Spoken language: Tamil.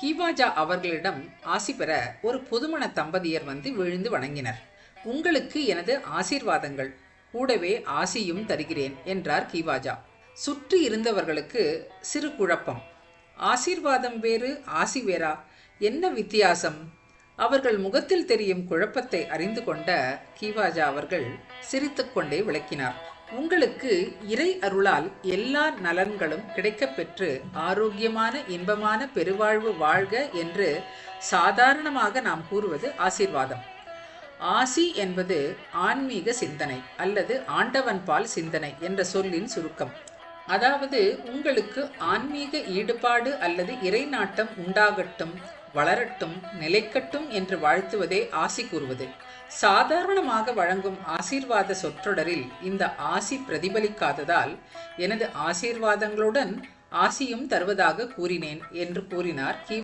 ஹீவாஜா அவர்களிடம் ஆசி பெற ஒரு புதுமண தம்பதியர் வந்து விழுந்து வணங்கினர். உங்களுக்கு எனது ஆசீர்வாதங்கள் கூடவே ஆசியும் தருகிறேன் என்றார் கீவாஜா. சுற்றி இருந்தவர்களுக்கு சிறு குழப்பம். ஆசீர்வாதம் வேறு ஆசி வேறா? என்ன வித்தியாசம்? அவர்கள் முகத்தில் தெரியும் குழப்பத்தை அறிந்து கொண்ட கீவாஜா அவர்கள் சிரித்துக்கொண்டே விளக்கினார். உங்களுக்கு இறை அருளால் எல்லா நலன்களும் கிடைக்கப்பெற்று ஆரோக்கியமான இன்பமான பெருவாழ்வு வாழ்க என்று சாதாரணமாக நாம் கூறுவது ஆசீர்வாதம். ஆசி என்பது ஆன்மீக சிந்தனை அல்லது ஆண்டவன் பால் சிந்தனை என்ற சொல்லின் சுருக்கம். அதாவது உங்களுக்கு ஆன்மீக ஈடுபாடு அல்லது இறைநாட்டம் உண்டாகட்டும் வளரட்டும் நிலைக்கட்டும் என்று வாழ்த்துவதே ஆசி கூறுவது. சாதாரணமாக வழங்கும் ஆசீர்வாத சொற்றொடரில் இந்த ஆசி பிரதிபலிக்காததால் எனது ஆசீர்வாதங்களுடன் ஆசியும் தருவதாக கூறினேன் என்று கூறினார் கி.